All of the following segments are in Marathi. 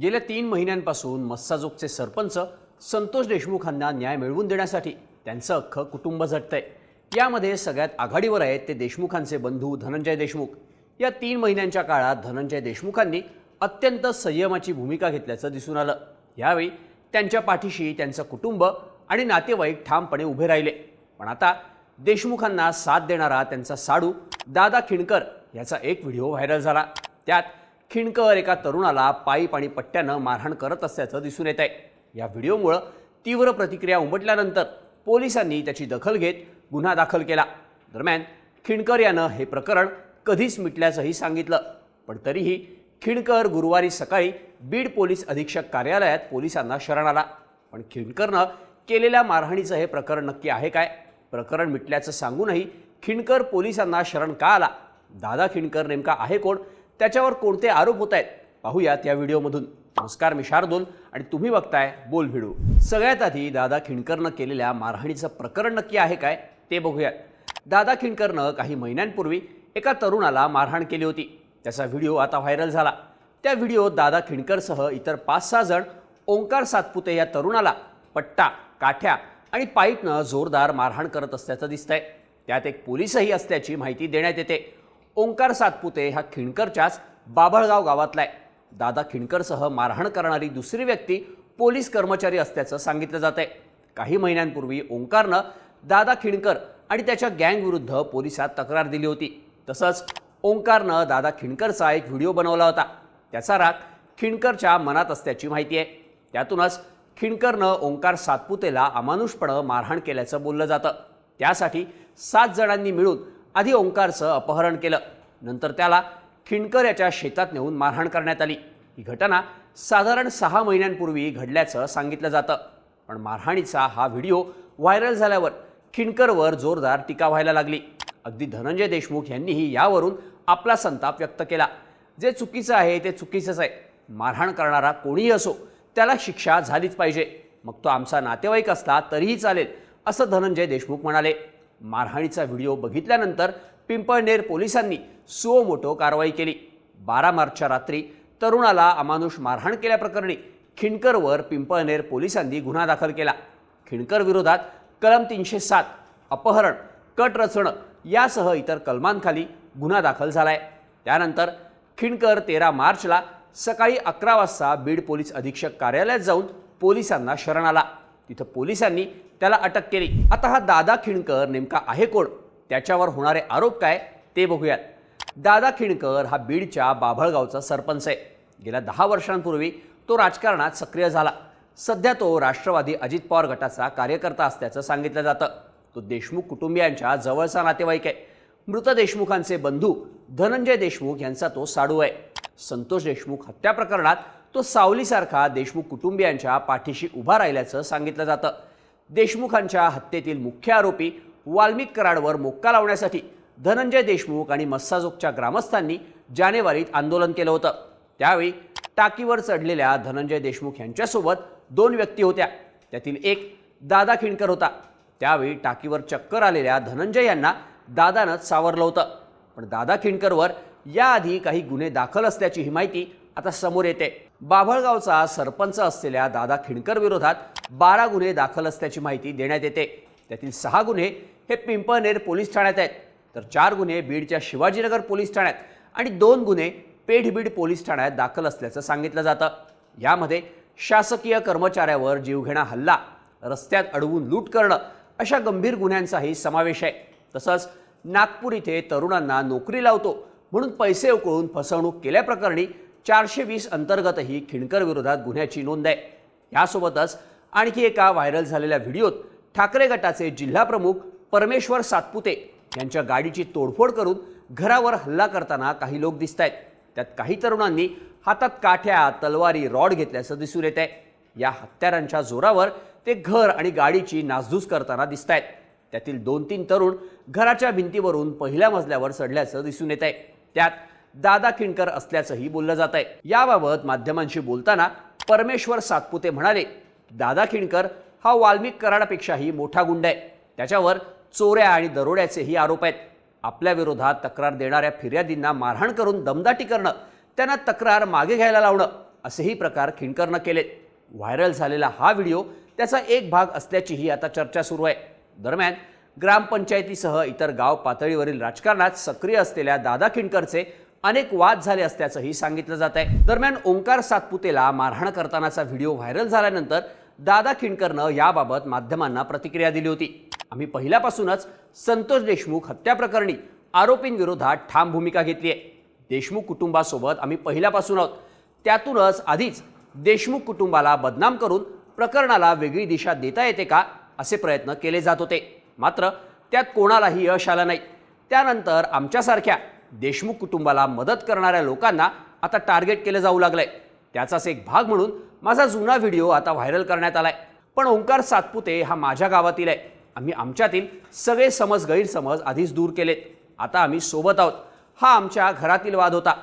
गेल्या तीन महिन्यांपासून मस्साजोगचे सरपंच संतोष देशमुखांना न्याय मिळवून देण्यासाठी त्यांचं अख्खं कुटुंब झटतंय. यामध्ये सगळ्यात आघाडीवर आहेत ते देशमुखांचे बंधू धनंजय देशमुख. या तीन महिन्यांच्या काळात धनंजय देशमुखांनी अत्यंत संयमाची भूमिका घेतल्याचं दिसून आलं. यावेळी त्यांच्या पाठीशी त्यांचं कुटुंब आणि नातेवाईक ठामपणे उभे राहिले. पण आता देशमुखांना साथ देणारा त्यांचा साडू दादा खिणकर याचा एक व्हिडिओ व्हायरल झाला. त्यात खिणकर एका तरुणाला पाईप आणि पट्ट्यानं मारहाण करत असल्याचं दिसून येत आहे या व्हिडिओमुळं तीव्र प्रतिक्रिया उमटल्यानंतर पोलिसांनी त्याची दखल घेत गुन्हा दाखल केला. दरम्यान खिणकर यानं हे प्रकरण कधीच मिटल्याचंही सांगितलं. पण तरीही खिणकर गुरुवारी सकाळी बीड पोलीस अधीक्षक कार्यालयात पोलिसांना शरण आला. पण खिणकरनं केलेल्या मारहाणीचं हे प्रकरण नक्की आहे काय? प्रकरण मिटल्याचं सांगूनही खिणकर पोलिसांना शरण का आला? दादा खिणकर नेमका आहे कोण? त्याच्यावर कोणते आरोप होत आहेत? पाहूयात या व्हिडिओमधून. नमस्कार मी शार्दोल आणि तुम्ही बघताय बोल भिडू सगळ्यात आधी दादा खिणकरनं केलेल्या मारहाणीचं प्रकरण नक्की आहे काय ते बघूयात. दादा खिणकरनं काही महिन्यांपूर्वी एका तरुणाला मारहाण केली होती. त्याचा व्हिडिओ आता व्हायरल झाला. त्या व्हिडिओत दादा खिणकरसह इतर पाच सहा जण ओंकार सातपुते या तरुणाला पट्टा काठ्या आणि पाईपनं जोरदार मारहाण करत असल्याचं दिसतंय. त्यात एक पोलीसही असल्याची माहिती देण्यात येते. ओंकार सातपुते हा खिणकरच्याच बाभळगाव गावातला आहे दादा खिणकरसह मारहाण करणारी दुसरी व्यक्ती पोलीस कर्मचारी असल्याचं सांगितलं जात आहे काही महिन्यांपूर्वी ओंकारनं दादा खिणकर आणि त्याच्या गँगविरुद्ध पोलिसात तक्रार दिली होती. तसंच ओंकारनं दादा खिणकरचा एक व्हिडिओ बनवला होता. त्याचा राग खिणकरच्या मनात असल्याची माहिती आहे. त्यातूनच खिणकरनं ओंकार सातपुतेला अमानुषपणं मारहाण केल्याचं बोललं जातं. त्यासाठी सात जणांनी मिळून आधी ओंकारचं अपहरण केलं. नंतर त्याला खिणकर याच्या शेतात नेऊन मारहाण करण्यात आली. ही घटना साधारण सहा महिन्यांपूर्वी घडल्याचं सांगितलं जातं. पण मारहाणीचा हा व्हिडिओ व्हायरल झाल्यावर खिणकरवर जोरदार टीका व्हायला लागली. अगदी धनंजय देशमुख यांनीही यावरून आपला संताप व्यक्त केला. जे चुकीचं आहे ते चुकीचंच आहे. मारहाण करणारा कोणीही असो त्याला शिक्षा झालीच पाहिजे. मग तो आमचा नातेवाईक असला तरीही चालेल असं धनंजय देशमुख म्हणाले. मारहाणीचा व्हिडिओ बघितल्यानंतर पिंपळनेर पोलिसांनी सुओ मोटो कारवाई केली. बारा मार्चच्या रात्री तरुणाला अमानुष मारहाण केल्याप्रकरणी खिणकरवर पिंपळनेर पोलिसांनी गुन्हा दाखल केला. खिणकर विरोधात कलम तीनशे सात अपहरण कट रचणं यासह इतर कलमांखाली गुन्हा दाखल झालाय. त्यानंतर खिणकर तेरा मार्चला सकाळी अकरा वाजता बीड पोलीस अधीक्षक कार्यालयात जाऊन पोलिसांना शरण आला. तिथं पोलिसांनी त्याला अटक केली. आता हा दादा खिणकर नेमका आहे कोण? त्याच्यावर होणारे आरोप काय? ते बघूयात. दादा खिणकर हा बीडच्या बाभळगावचा सरपंच आहे. गेल्या दहा वर्षांपूर्वी तो राजकारणात सक्रिय झाला. सध्या तो राष्ट्रवादी अजित पवार गटाचा कार्यकर्ता असल्याचं सांगितलं जातं. तो देशमुख कुटुंबियांच्या जवळचा नातेवाईक आहे. मृत देशमुखांचे बंधू धनंजय देशमुख यांचा तो साडू आहे. संतोष देशमुख हत्या प्रकरणात तो सावलीसारखा देशमुख कुटुंबियांच्या पाठीशी उभा राहिल्याचं सांगितलं जातं. देशमुखांच्या हत्येतील मुख्य आरोपी वाल्मिक कराडवर मोक्का लावण्यासाठी धनंजय देशमुख आणि मस्साजोगच्या ग्रामस्थांनी जानेवारीत आंदोलन केलं होतं. त्यावेळी टाकीवर चढलेल्या धनंजय देशमुख यांच्यासोबत दोन व्यक्ती होत्या. त्यातील एक दादा खिणकर होता. त्यावेळी टाकीवर चक्कर आलेल्या धनंजय यांना दादानंच सावरलं होतं. पण दादा खिणकरवर याआधी काही गुन्हे दाखल असल्याची ही माहिती आता समोर येते. बाभळगावचा सरपंच असलेल्या दादा खिणकर विरोधात बारा गुन्हे दाखल असल्याची माहिती देण्यात येते. त्यातील सहा गुन्हे हे पिंपळनेर पोलीस ठाण्यात आहेत. तर चार गुन्हे बीडच्या शिवाजीनगर पोलीस ठाण्यात आणि दोन गुन्हे पेठबीड पोलीस ठाण्यात दाखल असल्याचं सांगितलं जातं. यामध्ये शासकीय कर्मचाऱ्यावर जीवघेणा हल्ला रस्त्यात अडवून लूट करणं अशा गंभीर गुन्ह्यांचाही समावेश आहे. तसंच नागपूर इथे तरुणांना नोकरी लावतो म्हणून पैसे उकळून फसवणूक केल्याप्रकरणी चारशे वीस अंतर्गतही खिणकर विरोधात गुन्ह्याची नोंद आहे. यासोबतच आणखी एका व्हायरल झालेल्या व्हिडिओत ठाकरे गटाचे जिल्हाप्रमुख परमेश्वर सातपुते यांच्या गाडीची तोडफोड करून घरावर हल्ला करताना काही लोक दिसत आहेत त्यात काही तरुणांनी हातात काठ्या तलवारी रॉड घेतल्याचं दिसून येत आहे या हत्यारांच्या जोरावर ते घर आणि गाडीची नासधूस करताना दिसत आहेत त्यातील दोन तीन तरुण घराच्या भिंतीवरून पहिल्या मजल्यावर चढल्याचं दिसून येत आहे त्यात दादा खिणकर असल्याचंही बोललं जात आहे. याबाबत माध्यमांशी बोलताना परमेश्वर सातपुते म्हणाले दादा खिणकर हा वाल्मिक कराडापेक्षाही मोठा गुंड आहे. त्याच्यावर चोऱ्या आणि दरोड्याचेही आरोप आहेत. आपल्या विरोधात तक्रार देणाऱ्या फिर्यादींना मारहाण करून दमदाटी करणं त्यांना तक्रार मागे घ्यायला लावणं असेही प्रकार खिणकरनं केलेत. व्हायरल झालेला हा व्हिडिओ त्याचा एक भाग असल्याचीही आता चर्चा सुरू आहे. दरम्यान ग्रामपंचायतीसह इतर गाव पातळीवरील राजकारणात सक्रिय असलेल्या दादा खिणकरचे अनेक वाद झाले असल्याचंही सांगितलं जात आहे. दरम्यान ओंकार सातपुतेला मारहाण करतानाचा व्हिडिओ व्हायरल झाल्यानंतर दादा खिंडकरनं याबाबत माध्यमांना प्रतिक्रिया दिली होती. आम्ही पहिल्यापासूनच संतोष देशमुख हत्या प्रकरणी आरोपींविरोधात ठाम भूमिका घेतली आहे. देशमुख कुटुंबासोबत आम्ही पहिल्यापासून आहोत. त्यातूनच आधीच देशमुख कुटुंबाला बदनाम करून प्रकरणाला वेगळी दिशा देता येते का असे प्रयत्न केले जात होते. मात्र त्यात कोणालाही यश आलं नाही. त्यानंतर आमच्यासारख्या देशमुख कुटुंबाला मदत करणाऱ्या लोकांना आता टार्गेट केलं जाऊ लागलंय. त्याचाच एक भाग म्हणून माझा जुना व्हिडिओ आता व्हायरल करण्यात आलाय. पण ओंकार सातपुते हा माझ्या गावातील आहे. आम्ही आमच्यातील सगळे समज गैरसमज आधीच दूर केलेत. आता आम्ही सोबत आहोत. हा आमच्या घरातील वाद होता.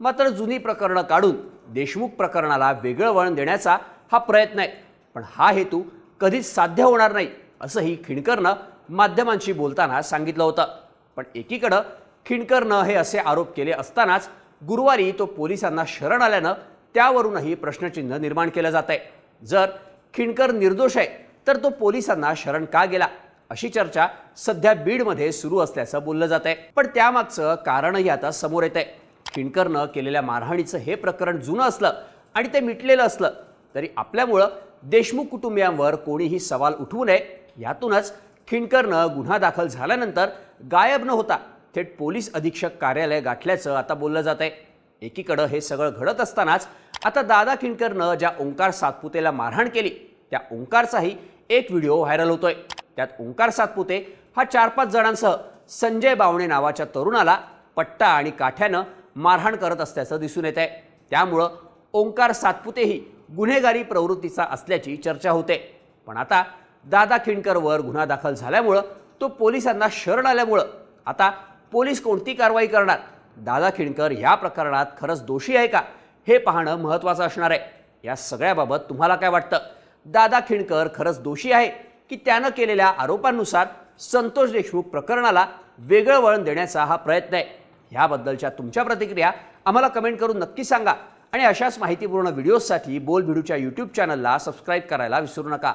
मात्र जुनी प्रकरणं काढून देशमुख प्रकरणाला वेगळं वळण देण्याचा हा प्रयत्न आहे. पण हा हेतू कधीच साध्य होणार नाही असंही खिणकरनं माध्यमांशी बोलताना सांगितलं होतं. पण एकीकडं खिणकरनं हे असे आरोप केले असतानाच गुरुवारी तो पोलिसांना शरण आल्यानं त्यावरूनही प्रश्नचिन्ह निर्माण केलं जात आहे. जर खिणकर निर्दोष आहे तर तो पोलिसांना शरण का गेला? अशी चर्चा सध्या बीडमध्ये सुरू असल्याचं बोललं जात आहे. पण त्यामागचं कारणही आता समोर येत आहे. खिणकरनं केलेल्या मारहाणीचं हे प्रकरण जुनं असलं आणि ते मिटलेलं असलं तरी आपल्यामुळं देशमुख कुटुंबियांवर कोणीही सवाल उठवू नये. यातूनच खिणकरनं गुन्हा दाखल झाल्यानंतर गायब न होता थेट पोलीस अधीक्षक कार्यालय गाठल्याचं आता बोललं जात आहे एकीकडं हे सगळं घडत असतानाच आता दादा खिणकरनं ज्या ओंकार सातपुतेला मारहाण केली त्या ओंकारचाही एक व्हिडिओ व्हायरल होतोय. त्यात ओंकार सातपुते हा चार पाच जणांसह संजय बावणे नावाच्या तरुणाला पट्टा आणि काठ्यानं मारहाण करत असल्याचं दिसून येत आहे त्यामुळं ओंकार सातपुतेही गुन्हेगारी प्रवृत्तीचा असल्याची चर्चा होते. पण आता दादा खिंडकरवर गुन्हा दाखल झाल्यामुळं तो पोलिसांना शरण आल्यामुळं आता पोलीस कोणती कारवाई करणार? दादा खिणकर ह्या प्रकरणात खरंच दोषी आहे का? हे पाहणं महत्त्वाचं असणार आहे. या सगळ्याबाबत तुम्हाला काय वाटतं? दादा खिणकर खरंच दोषी आहे की त्यानं केलेल्या आरोपांनुसार संतोष देशमुख प्रकरणाला वेगळं वळण देण्याचा हा प्रयत्न आहे? ह्याबद्दलच्या तुमच्या प्रतिक्रिया आम्हाला कमेंट करून नक्की सांगा. आणि अशाच माहितीपूर्ण व्हिडिओजसाठी बोल भिडूच्या यूट्यूब चॅनलला सबस्क्राईब करायला विसरू नका.